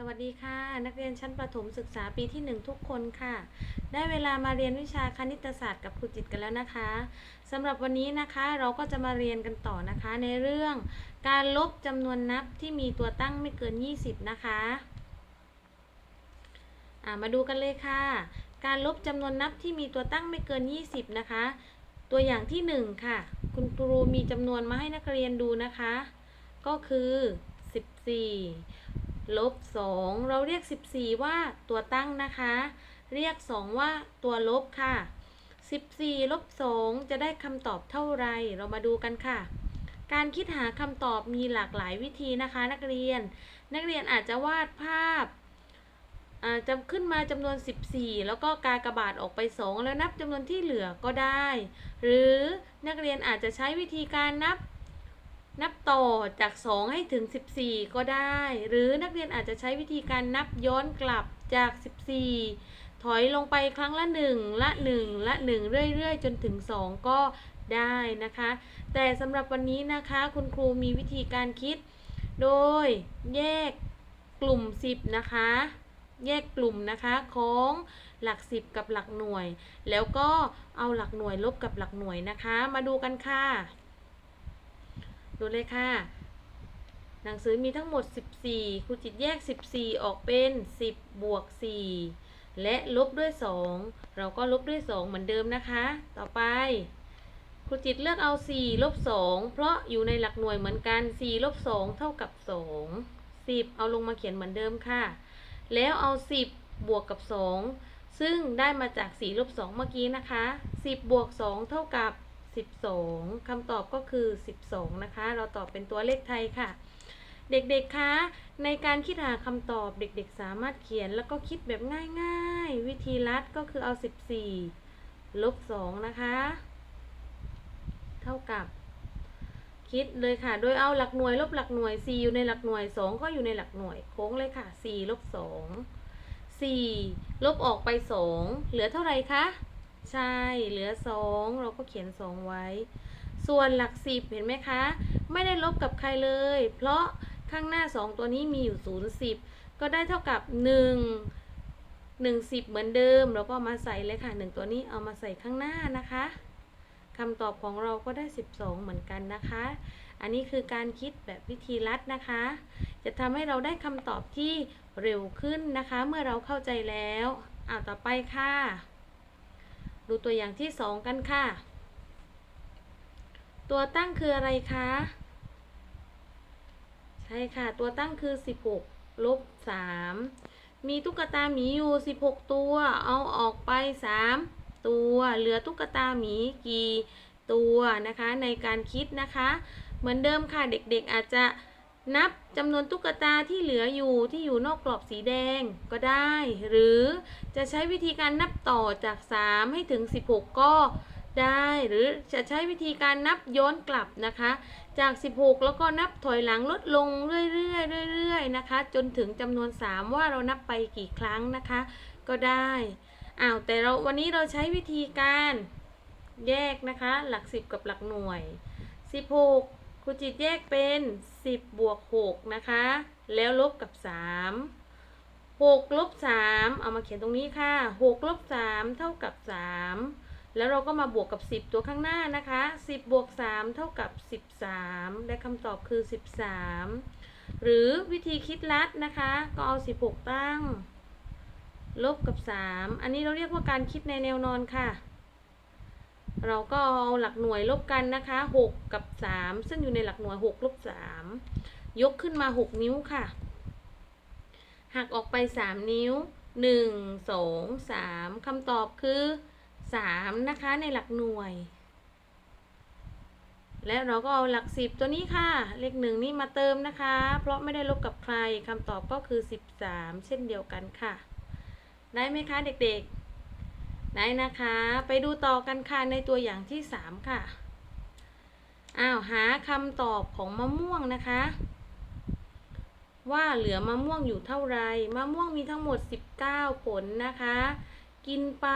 สวัสดีค่ะ นักเรียนชั้นประถมศึกษาปีที่ 1 ทุกคนค่ะ ได้เวลามาเรียนวิชาคณิตศาสตร์กับครูจิตกันแล้วนะคะสำหรับวันนี้นะคะเราก็จะมาเรียนกันต่อนะคะ ในเรื่องการลบจำนวนนับที่มีตัวตั้งไม่เกิน 20 นะคะมาดูกันเลยค่ะ การลบจำนวนนับที่มีตัวตั้งไม่เกิน 20 นะคะ ตัวอย่างที่ 1 ค่ะ คุณครูมีจำนวนมาให้นักเรียนดูนะคะ ก็คือ 14 ลบ 2 เราเรียก 14 ว่าตัวตั้งนะคะ เรียก 2 ว่าตัวลบค่ะ 14 ลบ 2 จะได้คำตอบเท่าไร เรามาดูกันค่ะ การคิดหาคำตอบมีหลากหลายวิธีนะคะ นักเรียน นักเรียนอาจจะวาดภาพจะขึ้นมาจำนวน 14 แล้วก็กากระบาทออกไป 2 แล้วนับจำนวนที่เหลือก็ได้ หรือนักเรียนอาจจะใช้วิธีการนับ นับต่อจาก 2 ให้ถึง 14 ก็ได้ หรือนักเรียนอาจจะใช้วิธีการนับย้อนกลับจาก 14 ถอยลงไปครั้งละ 1 ละ 1 ละ 1 เรื่อย ๆ จนถึง 2 ก็ได้นะคะ แต่สำหรับวันนี้นะคะคุณครูมีวิธีการคิด โดยแยกกลุ่ม 10 นะคะ แยกกลุ่มนะคะของหลัก 10 กับหลักหน่วย แล้วก็เอาหลักหน่วยลบกับหลักหน่วยนะคะ มาดูกันค่ะ ดูเลยค่ะ หนังสือมีทั้งหมด 14ครูจิตแยก 14 ออกเป็น 10 บวก 4 และลบด้วย 2 เราก็ลบด้วย 2 เหมือนเดิมนะคะ ต่อไปครูจิตเลือกเอา 4 ลบ 2 เพราะอยู่ในหลักหน่วยเหมือนกัน 4 ลบ 2 เท่ากับ 2 10 เอาลงมาเขียนเหมือนเดิมค่ะ แล้วเอา 10 บวกกับ 2 ซึ่งได้มาจาก4ลบ2เมื่อกี้นะคะ 10 บวก 2 เท่ากับ 12คำตอบก็คือ 12 นะคะ เราตอบเป็นตัวเลขไทยค่ะ เด็กๆ คะ ในการคิดหาคำตอบเด็กๆ สามารถเขียนแล้วก็คิดแบบง่ายๆ วิธีลัดก็คือเอา 14 ลบ 2 นะคะ เท่ากับ คิดเลยค่ะ โดยเอาหลักหน่วยลบหลักหน่วย 4 อยู่ในหลักหน่วย 2 ก็อยู่ในหลักหน่วย โค้งเลยค่ะ 4 ลบ 2 4 ลบออกไป 2 เหลือเท่าไหร่คะ ใช่เหลือ2เราก็เขียน2ไว้ ส่วนหลัก10เห็นไหมคะ ไม่ได้ลบกับใครเลย เพราะข้างหน้า2ตัวนี้มีอยู่0 10ก็ได้เท่ากับ1 1 10เหมือนเดิม เราก็มาใส่เลยค่ะ1ตัวนี้เอามาใส่ข้างหน้านะคะคำตอบของเราก็ได้ 12 เหมือนกันนะคะ อันนี้คือการคิดแบบวิธีลัดนะคะ จะทำให้เราได้คำตอบที่เร็วขึ้นนะคะ เมื่อเราเข้าใจแล้วอ่าต่อไปค่ะ ดูตัวอย่างที่ 2 กันค่ะ ตัวตั้งคืออะไรคะ ใช่ค่ะ ตัวตั้งคือ 16 ลบ 3 มีตุ๊กตาหมีอยู่ 16 ตัว เอาออกไป 3 ตัว เหลือตุ๊กตาหมีกี่ตัวนะคะ ในการคิดนะคะ เหมือนเดิมค่ะ เด็กๆอาจจะ นับจำนวนตุ๊กตาที่เหลืออยู่ที่อยู่นอกกรอบสีแดงก็ได้ หรือจะใช้วิธีการนับต่อจาก 3 ให้ถึง 16 ก็ได้ หรือจะใช้วิธีการนับย้อนกลับนะคะ จาก 16 แล้วก็นับถอยหลังลดลงเรื่อยๆเรื่อยๆนะคะ จนถึงจำนวน 3 ว่าเรานับไปกี่ครั้งนะคะ ก็ได้อ้าวแต่เราวันนี้เราใช้วิธีการแยกนะคะ หลัก 10 กับหลักหน่วย 16 รูจิตแยกเป็น 10 บวก 6 นะคะ แล้วลบกับ 3 6 ลบ 3 เอามาเขียนตรงนี้ค่ะ 6 ลบ 3 เท่ากับ 3 แล้วเราก็มาบวกกับ 10 ตัวข้างหน้านะคะ 10 บวก 3 เท่ากับ 13ได้คำตอบคือ 13 หรือวิธีคิดลัดนะคะ ก็เอา 16 ตั้ง ลบกับ 3 อันนี้เราเรียกว่าการคิดในแนวนอนค่ะ เราก็เอาหลักหน่วยลบกันนะคะ 6 กับ 3 ซึ่งอยู่ในหลักหน่วย 6 ลบ 3 ยกขึ้นมา 6 นิ้วค่ะ หักออกไป 3 นิ้ว 1 2 3คำตอบคือ 3 นะคะในหลักหน่วย และเราก็เอาหลัก 10 ตัวนี้ค่ะ เลขหนึ่งนี่มาเติมนะคะ เพราะไม่ได้ลบกับใครคำตอบก็คือ 13 เช่นเดียวกันค่ะ ได้ไหมคะเด็กๆ ได้นะคะ ไปดูต่อกันค่ะในตัวอย่างที่3ค่ะ อ้าวหาคำตอบของมะม่วงนะคะ ว่าเหลือมะม่วงอยู่เท่าไรมะม่วงมีทั้งหมด 19 ผลนะคะ กินไป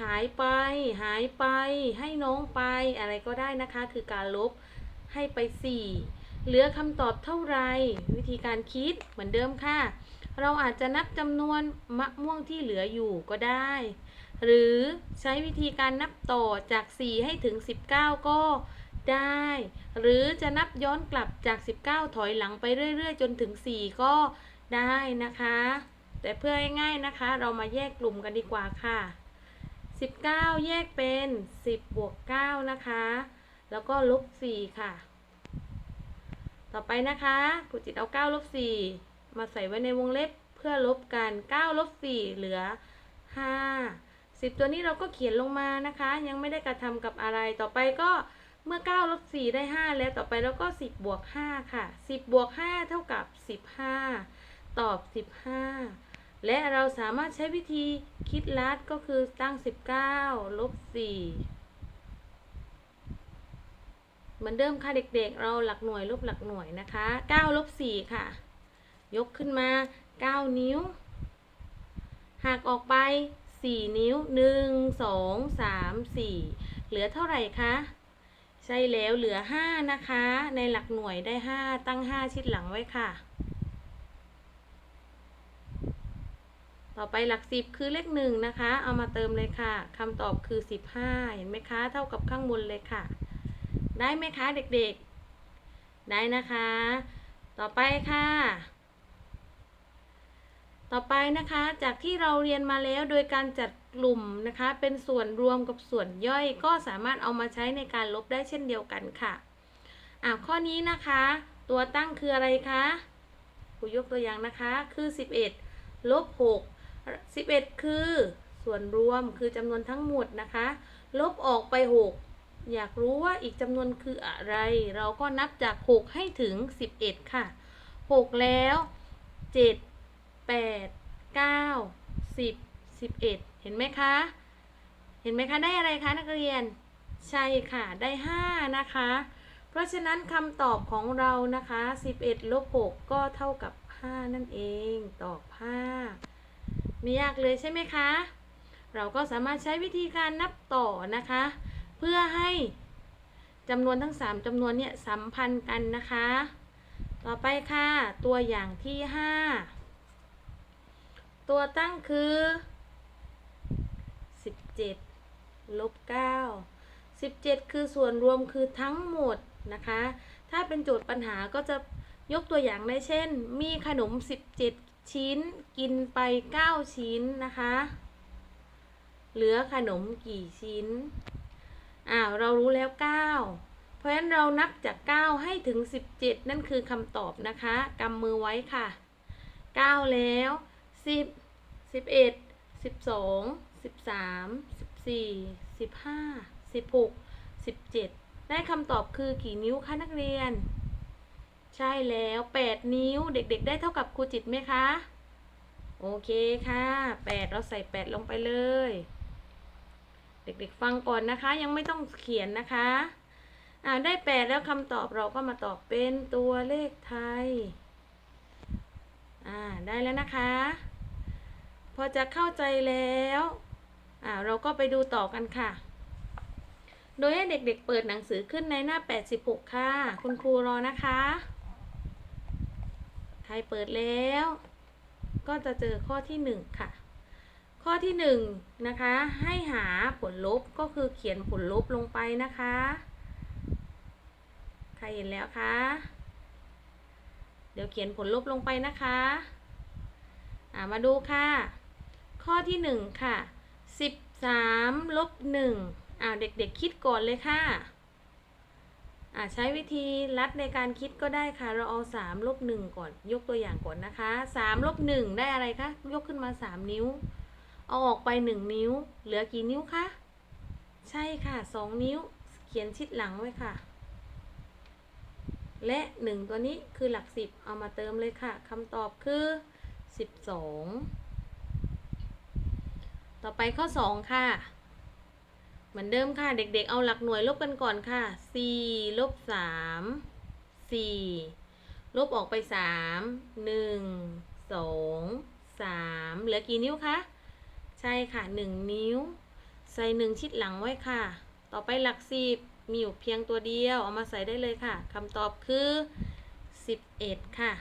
ขายไป หายไป ให้น้องไปอะไรก็ได้นะคะ คือการลบให้ไป 4 เหลือคำตอบเท่าไร วิธีการคิดเหมือนเดิมค่ะ เราอาจจะนับจำนวนมะม่วงที่เหลืออยู่ก็ได้ หรือใช้วิธีการนับต่อจาก 4 ให้ถึง 19 ก็ได้ หรือจะนับย้อนกลับจาก 19 ถอยหลังไปเรื่อย ๆ จนถึง 4 ก็ได้นะคะ แต่เพื่อให้ง่ายนะคะ เรามาแยกกลุ่มกันดีกว่าค่ะ 19 แยกเป็น 10 บวก 9 นะคะ แล้วก็ลบ 4 ค่ะ ต่อไปนะคะครูจิตเอา 9 ลบ 4 มาใส่ไว้ในวงเล็บเพื่อลบกัน 9 ลบ 4 เหลือ 5 10 ตัวนี้เราก็เขียนลงมานะคะ ยังไม่ได้กระทำกับอะไรต่อไปก็เมื่อ9ลบ4ได้ 5 แล้วต่อไปเราก็ 10บวก5ค่ะ 10บวก5เท่ากับ 15 ตอบ 15 และเราสามารถใช้วิธีคิดลัดก็คือตั้ง 19ลบ4เหมือนเดิมค่ะเด็กๆ เราหลักหน่วยลบหลักหน่วยนะคะ9ลบ4ค่ะ ยกขึ้นมา 9 นิ้วหักออกไป 4 นิ้ว 1 2 3 4 เหลือเท่าไหร่คะ ใช่แล้วเหลือ 5 นะคะ ในหลักหน่วยได้ 5 ตั้ง 5 ชิดหลังไว้ค่ะ ต่อไปหลัก 10 คือเลข 1 นะคะ เอามาเติมเลยค่ะคำตอบคือ 15 เห็นไหมคะ เท่ากับข้างบนเลยค่ะ ได้ไหมคะเด็กๆ ได้นะคะ ต่อไปค่ะ ต่อไปนะคะจากที่เราเรียนมาแล้วโดยการจัดกลุ่มนะคะ เป็นส่วนรวมกับส่วนย่อยก็สามารถเอามาใช้ในการลบได้เช่นเดียวกันค่ะอ่าข้อนี้นะคะ ตัวตั้งคืออะไรคะครูยกตัวอย่างนะคะคือ 11ลบ6 11 คือส่วนรวมคือจำนวนทั้งหมดนะคะ ลบออกไป 6 อยากรู้ว่าอีกจำนวนคืออะไร เราก็นับจาก 6 ให้ถึง 11 ค่ะ 6 แล้ว 7 8 9 10 11เห็นไหมคะ เห็นไหมคะได้อะไรคะนักเรียน ใช่ค่ะได้5นะคะ เพราะฉะนั้นคำตอบของเรานะคะ11ลบ6ก็เท่ากับ5นั่นเอง ตอบ5ไม่ยากเลยใช่ไหมคะ เราก็สามารถใช้วิธีการนับต่อนะคะ เพื่อให้จำนวนทั้ง 3จำนวนเนี่ยสัมพันธ์กันนะคะ ต่อไปค่ะ ตัวอย่างที่ 5 ตัวตั้งคือ 17 ลบ 9 17 คือส่วนรวมคือทั้งหมดนะคะ ถ้าเป็นโจทย์ปัญหาก็จะยกตัวอย่างได้เช่น มีขนม 17 ชิ้นกินไป 9 ชิ้นนะคะ เหลือขนมกี่ชิ้น อ้าวเรารู้แล้ว 9 เพราะฉะนั้นเรานับจาก 9 ให้ถึง 17 นั่นคือคำตอบนะคะกำมือไว้ค่ะ 9 แล้ว 10 11 12 13 14 15 16 17ได้คำตอบคือกี่นิ้วคะนักเรียน ใช่แล้ว 8 นิ้วเด็กๆ ได้เท่ากับครูจิตไหมคะ โอเคค่ะ 8 เราใส่ 8 ลงไปเลย เด็กๆ ฟังก่อนนะคะ ยังไม่ต้องเขียนนะคะอ่าได้ 8 แล้วคำตอบเราก็มาตอบเป็นตัวเลขไทย อ่า ได้แล้วนะคะ พอจะเข้าใจแล้วอ่าเราก็ไปดูต่อกันค่ะ โดยให้เด็กๆเปิดหนังสือขึ้นในหน้า 86 ค่ะ คุณครูรอนะคะ ใครเปิดแล้ว ก็จะเจอข้อที่ 1 ค่ะ ข้อที่1นะคะ ให้หาผลลบก็คือเขียนผลลบลงไปนะคะ ใครเห็นแล้วคะเดี๋ยวเขียนผลลบลงไปนะคะ มาดูค่ะ ข้อที่หนึ่งค่ะสิบสามลบหนึ่งอ่าเด็กๆคิดก่อนเลยค่ะอ่าใช้วิธีลัดในการคิดก็ได้ค่ะ เราเอาสามลบหนึ่งก่อน ยกตัวอย่างก่อนนะคะสามลบหนึ่งได้อะไรคะ ยกขึ้นมาสามนิ้ว เอาออกไปหนึ่งนิ้ว เหลือกี่นิ้วคะ ใช่ค่ะสองนิ้ว เขียนชิดหลังไว้ค่ะ และหนึ่งตัวนี้คือหลักสิบเอามาเติมเลยค่ะคำตอบคือสิบสอง ต่อไปข้อสองค่ะ เหมือนเดิมค่ะ เด็กๆ เอาหลักหน่วยลบกันก่อนค่ะสี่ลบสามสี่ลบออกไปสามหนึ่งสองสามเหลือกี่นิ้วคะ ใช่ค่ะหนึ่งนิ้ว ใส่หนึ่งชิดหลังไว้ค่ะ ต่อไปหลักสิบมีอยู่เพียงตัวเดียว เอามาใส่ได้เลยค่ะคำตอบคือ 11 ค่ะ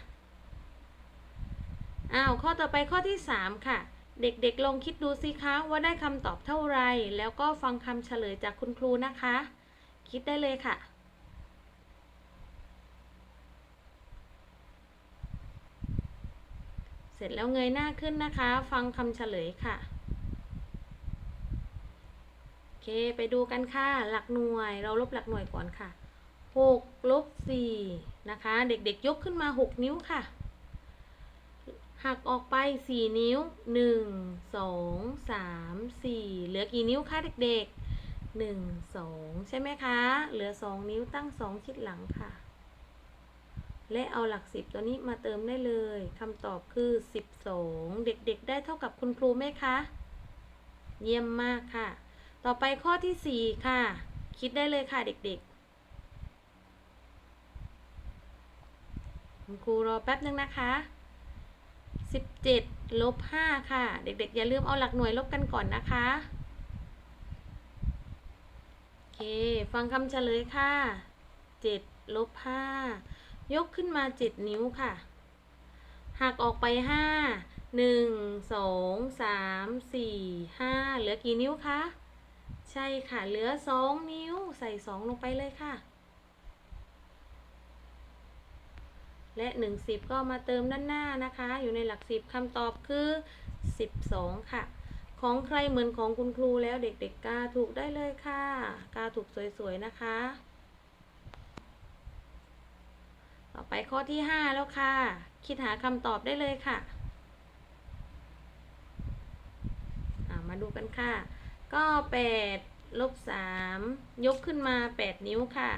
อ้าว ข้อต่อไปข้อที่ 3 ค่ะ เด็กๆ ลองคิดดูสิคะว่าได้คำตอบเท่าไร แล้วก็ฟังคำเฉลยจากคุณครูนะคะ คิดได้เลยค่ะเสร็จแล้วเงยหน้าขึ้นนะคะ ฟังคำเฉลยค่ะ โอเค ไปดูกันค่ะ หลักหน่วย เราลบหลักหน่วยก่อนค่ะ 6 ลบ 4 นะคะ เด็กๆ ยกขึ้นมา 6 นิ้วค่ะ หักออกไป4นิ้ว1 2 3 4เหลือกี่นิ้วคะเด็กๆ1 2ใช่ไหมคะ เหลือ2นิ้วตั้ง2ชิดหลังค่ะ และเอาหลัก10ตัวนี้มาเติมได้เลยคำตอบคือ12เด็กๆ ได้เท่ากับคุณครูไหมคะ เยี่ยมมากค่ะ ต่อไปข้อที่4ค่ะ คิดได้เลยค่ะเด็กๆคุณครูรอแป๊บนึงนะคะ 17 ลบ 5 ค่ะ เด็กๆ อย่าลืมเอาหลักหน่วยลบกันก่อนนะคะ โอเค ฟังคำเฉลยค่ะ 7 ลบ 5 ยกขึ้นมา 7 นิ้วค่ะ หักออกไป 5 1 2 3 4 5 เหลือกี่นิ้วคะ ใช่ค่ะ เหลือ 2 นิ้ว ใส่ 2 ลงไปเลยค่ะ และ1 10 ก็มาเติมด้านหน้านะคะ อยู่ในหลัก 10คำตอบคือ 12 ค่ะ ของใครเหมือนของคุณครูแล้วเด็กๆกาถูกได้เลยค่ะ กาถูกสวยๆนะคะ ต่อไปข้อที่ 5 แล้วค่ะ คิดหาคำตอบได้เลยค่ะมาดูกันค่ะ ก็ 8 ลบ 3 ยกขึ้นมา 8 นิ้วค่ะ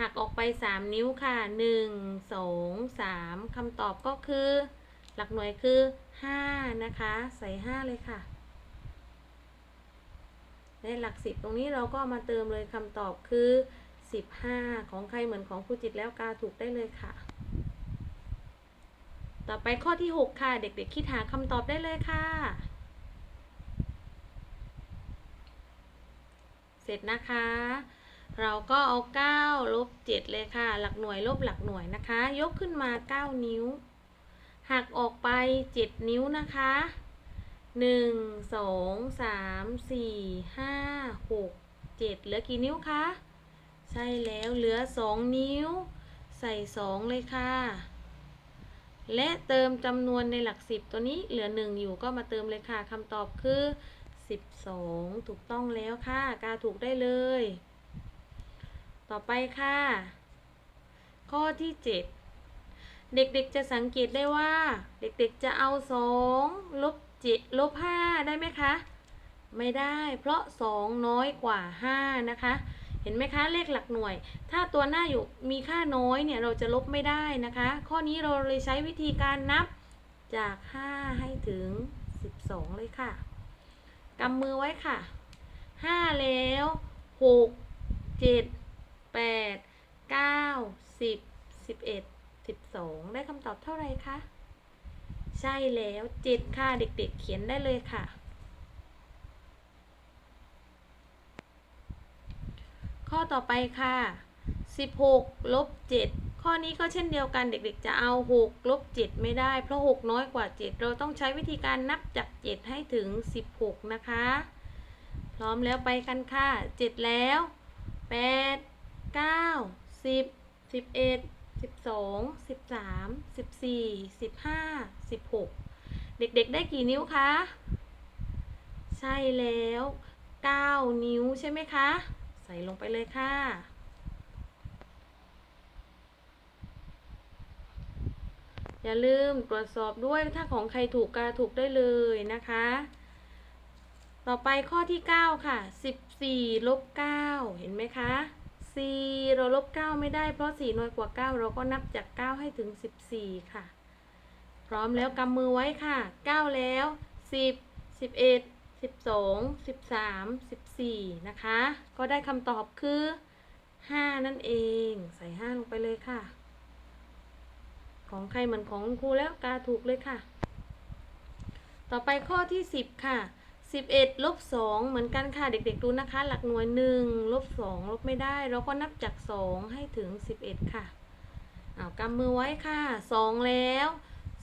หักออกไป 3 นิ้วค่ะ 1 2 3คำตอบก็คือ หลักหน่วยคือ 5 นะคะ ใส่ 5 เลยค่ะ และหลัก 10 ตรงนี้เราก็มาเติมเลยคำตอบคือ 15 ของใครเหมือนของครูจิตแล้วกาถูกได้เลยค่ะ ต่อไปข้อที่ 6 ค่ะ เด็กๆคิดหาคำตอบได้เลยค่ะเสร็จนะคะ เราก็เอา9ลบ7เลยค่ะ หลักหน่วยลบหลักหน่วยนะคะ ยกขึ้นมา 9 นิ้ว หักออกไป 7 นิ้วนะคะ 1 2 3 4 5 6 7 เหลือกี่นิ้วคะ ใช่แล้วเหลือ 2 นิ้ว ใส่ 2 เลยค่ะ และเติมจำนวนในหลัก 10 ตัวนี้เหลือ 1 อยู่ก็มาเติมเลยค่ะคำตอบคือ 12 ถูกต้องแล้วค่ะ กาถูกได้เลย ต่อไปค่ะ ข้อที่ 7 เด็กๆจะสังเกตได้ว่า เด็กๆจะเอา 2 ลบ7ลบ 5 ได้ไหมคะ ไม่ได้ เพราะ 2 น้อยกว่า 5 นะคะ เห็นไหมคะ เลขหลักหน่วย ถ้าตัวหน้าอยู่มีค่าน้อยเนี่ย เราจะลบไม่ได้นะคะ ข้อนี้เราเลยใช้วิธีการนับจาก 5 ให้ถึง 12 เลยค่ะกำมือไว้ค่ะ 5 แล้ว 6 7 8 9 10 11 12ได้คำตอบเท่าไหร่คะ ใช่แล้ว7ค่ะเด็กๆเขียนได้เลยค่ะ ข้อต่อไปค่ะ16ลบ7ข้อนี้ก็เช่นเดียวกันเด็กๆ จะเอา6ลบ7ไม่ได้ เพราะ 6 น้อยกว่า 7 เราต้องใช้วิธีการนับจาก 7 ให้ถึง 16 นะคะ พร้อมแล้วไปกันค่ะ 7 แล้ว 8 9 10 11 12 13 14 15 16เด็กๆได้กี่นิ้วคะ ใช่แล้ว9นิ้วใช่ไหมคะ ใส่ลงไปเลยค่ะอย่าลืมตรวจสอบด้วยถ้าของใครถูกกาถูกได้เลยนะคะ ต่อไปข้อที่ 9 ค่ะ 14ลบ9เห็นไหมคะ 4 เราลบ 9 ไม่ได้เพราะ 4 น้อยกว่า 9 เราก็นับจาก 9 ให้ถึง 14 ค่ะ พร้อมแล้วกำมือไว้ค่ะ 9 แล้ว 10 11 12 13 14 นะคะ ก็ได้คำตอบคือ 5 นั่นเอง ใส่ 5 ลงไปเลยค่ะ ของใครเหมือนของครูแล้วกาถูกเลยค่ะ ต่อไปข้อที่ 10 ค่ะ 11ลบ2เหมือนกันค่ะเด็กๆดูนะคะ หลักหน่วย1ลบ2ลบไม่ได้ เราก็นับจาก2ให้ถึง11ค่ะเอากำมือไว้ค่ะ2แล้ว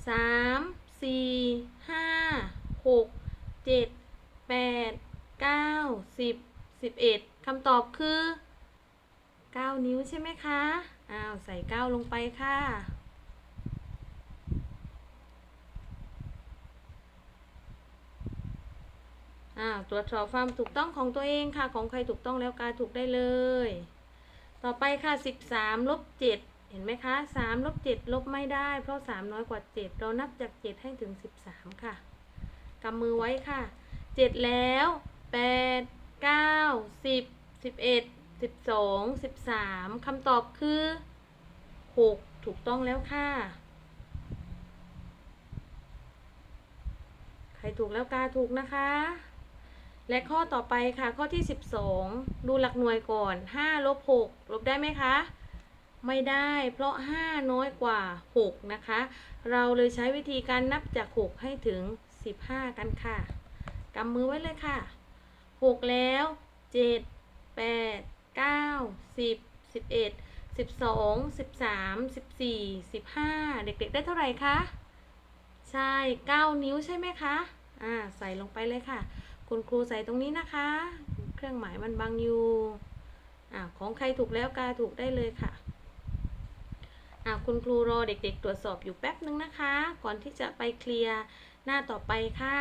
สามสี่ห้าหกเจ็ดแปดเก้าสิบสิบเอ็ดคำตอบคือเก้านิ้วใช่ไหมคะอ้าวใส่เก้าลงไปค่ะ อ้าวตรวจสอบความถูกต้องของตัวเองค่ะ ของใครถูกต้องแล้วกาถูกได้เลย ต่อไปค่ะ 13ลบ7เห็นไหมคะ3ลบ7ลบไม่ได้ เพราะ 3 น้อยกว่า 7 เรานับจาก 7 ให้ถึง 13 ค่ะกำมือไว้ค่ะ 7 แล้ว 8 9 10 11 12 13คำตอบคือ 6 ถูกต้องแล้วค่ะใครถูกแล้วกาถูกนะคะ และข้อต่อไปค่ะ ข้อที่ 12 ดูหลักหน่วยก่อน 5 ลบ 6 ลบได้ไหมคะ ไม่ได้ เพราะ 5 น้อยกว่า 6 นะคะ เราเลยใช้วิธีการนับจาก 6 ให้ถึง 15 กันค่ะ กำมือไว้เลยค่ะ 6 แล้ว 7 8 9 10 11 12 13 14 15 เด็กๆ ได้เท่าไหร่คะ ใช่ 9 นิ้วใช่ไหมคะ อ่า ใส่ลงไปเลยค่ะ คุณครูใส่ตรงนี้นะคะ เครื่องหมายมันบังอยู่อ่าของใครถูกแล้วกาถูกได้เลยค่ะอ่าคุณครูรอเด็ก ๆ ตรวจสอบอยู่แป๊บนึงนะคะ ก่อนที่จะไปเคลียร์หน้าต่อไปค่ะ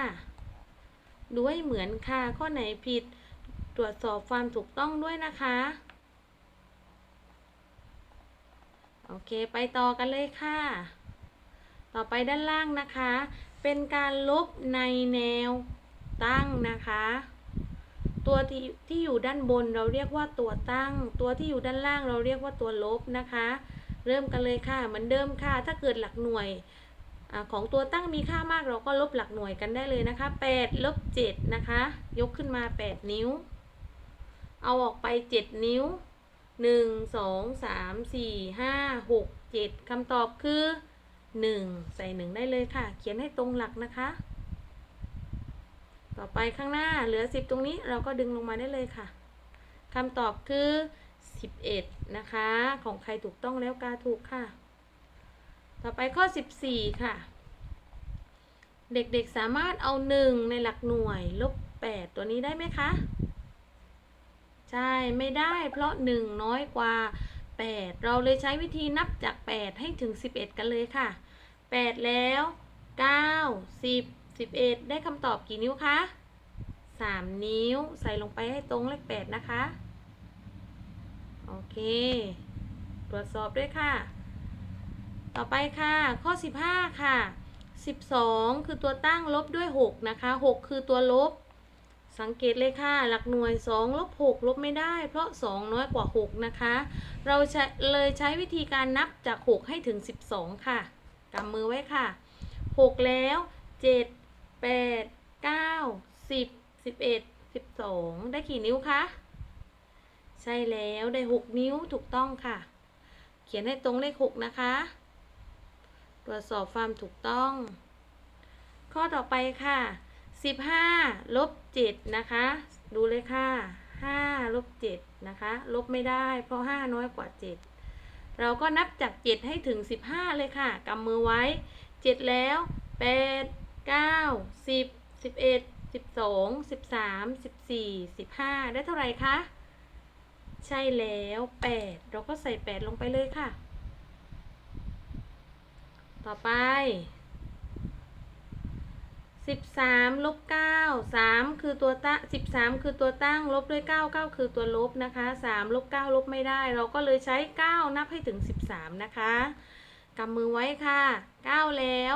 ดูให้เหมือนค่ะ ข้อไหนผิดตรวจสอบความถูกต้องด้วยนะคะ โอเค ไปต่อกันเลยค่ะ ต่อไปด้านล่างนะคะ เป็นการลบในแนว ตั้งนะคะ ตัวที่ที่อยู่ด้านบนเราเรียกว่าตัวตั้ง ตัวที่อยู่ด้านล่างเราเรียกว่าตัวลบนะคะ เริ่มกันเลยค่ะเหมือนเดิมค่ะ ถ้าเกิดหลักหน่วยอของตัวตั้งมีค่ามากเราก็ลบหลักหน่วยกันได้เลยนะคะ8ลบ7นะคะ ยกขึ้นมา 8 นิ้ว เอาออกไป 7 นิ้ว 1 2 3 4 5 6 7คำตอบคือ 1 ใส่ 1 ได้เลยค่ะ เขียนให้ตรงหลักนะคะ ต่อไปข้างหน้าเหลือ 10 ตรงนี้เราก็ดึงลงมาได้เลยค่ะคำตอบคือ 11 นะคะ ของใครถูกต้องแล้วกาถูกค่ะ ต่อไปข้อ 14 ค่ะ เด็กๆสามารถเอา 1 ในหลักหน่วย ลบ 8 ตัวนี้ได้ไหมคะ ใช่ไม่ได้เพราะ 1 น้อยกว่า 8 เราเลยใช้วิธีนับจาก 8 ให้ถึง 11 กันเลยค่ะ 8 แล้ว 9 10 11 ได้คำตอบกี่นิ้วคะ3 นิ้วใส่ลงไปให้ตรงเลข 8 นะคะ โอเค ตรวจสอบด้วยค่ะ ต่อไปค่ะ ข้อ 15 ค่ะ 12 คือตัวตั้งลบด้วย 6 นะคะ 6 คือตัวลบ สังเกตเลยค่ะ หลักหน่วย 2 ลบ 6 ลบไม่ได้ เพราะ 2 น้อยกว่า 6 นะคะ เราใช้เลยใช้วิธีการนับจาก 6 ให้ถึง 12 ค่ะกำมือไว้ค่ะ 6 แล้ว 7 8 9 10 11 12ได้กี่นิ้วคะ ใช่แล้วได้6นิ้วถูกต้องค่ะ เขียนให้ตรงเลข6นะคะ ตรวจสอบความถูกต้อง ข้อต่อไปค่ะ15ลบ7นะคะ ดูเลยค่ะ5ลบ7นะคะ ลบไม่ได้เพราะ5น้อยกว่า7เราก็นับจาก 7 ให้ถึง 15 เลยค่ะ กำมือไว้ 7 แล้ว 8 9 10 11 12 13 14 15ได้เท่าไหร่คะ ใช่แล้ว8เราก็ใส่8ลงไปเลยค่ะ ต่อไป13ลบ9 3คือตัวตั้ง13คือตัวตั้งลบด้วย9 9คือตัวลบนะคะ3ลบ9ลบไม่ได้ เราก็เลยใช้9นับให้ถึง13นะคะกำมือไว้ค่ะ9แล้ว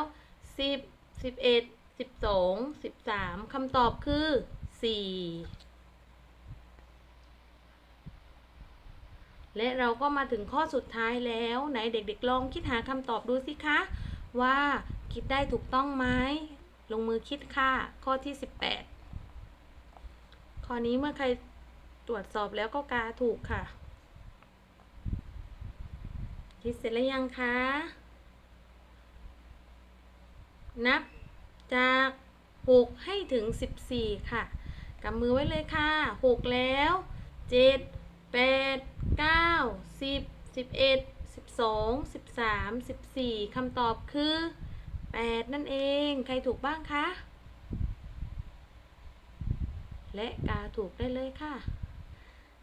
10 11 12 13คำตอบคือ4และเราก็มาถึงข้อสุดท้ายแล้วไหนเด็กๆลองคิดหาคำตอบดูสิคะว่าคิดได้ถูกต้องไหมลงมือคิดค่ะ ข้อที่ 18 ข้อนี้เมื่อใครตรวจสอบแล้วก็กาถูกค่ะ คิดเสร็จแล้วยังคะ นับจาก 6 ให้ถึง 14 ค่ะกำมือไว้เลยค่ะ 6 แล้ว 7 8 9 10 11 12 13 14 คำตอบคือ 8 นั่นเอง ใครถูกบ้างคะ และกาถูกได้เลยค่ะ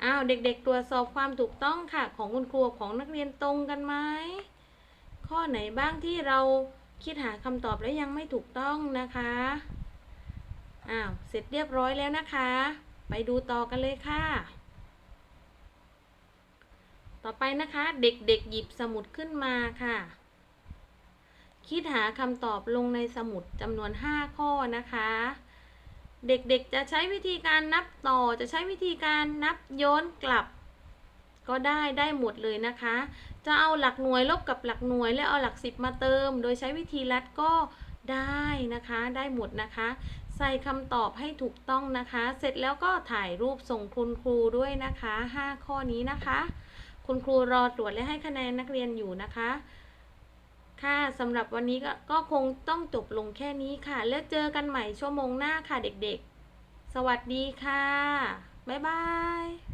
อ้าวเด็กๆตรวจสอบความถูกต้องค่ะ ของคุณครูของนักเรียนตรงกันไหม ข้อไหนบ้างที่เรา คิดหาคำตอบแล้วยังไม่ถูกต้องนะคะ อ้าว เสร็จเรียบร้อยแล้วนะคะ ไปดูต่อกันเลยค่ะ ต่อไปนะคะ เด็กๆหยิบสมุดขึ้นมาค่ะ คิดหาคำตอบลงในสมุดจำนวน 5 ข้อนะคะ เด็กๆจะใช้วิธีการนับต่อ จะใช้วิธีการนับย้อนกลับ ก็ได้ได้หมดเลยนะคะ จะเอาหลักหน่วยลบกับหลักหน่วย แล้วเอาหลักสิบมาเติม โดยใช้วิธีลัดก็ได้นะคะได้หมดนะคะ ใส่คำตอบให้ถูกต้องนะคะ เสร็จแล้วก็ถ่ายรูปส่งคุณครูด้วยนะคะ 5 ข้อนี้นะคะ คุณครูรอตรวจและให้คะแนนนักเรียนอยู่นะคะ ค่ะสำหรับวันนี้ก็ก็คงต้องจบลงแค่นี้ค่ะ แล้วเจอกันใหม่ชั่วโมงหน้าค่ะเด็กๆ สวัสดีค่ะ บ๊ายบาย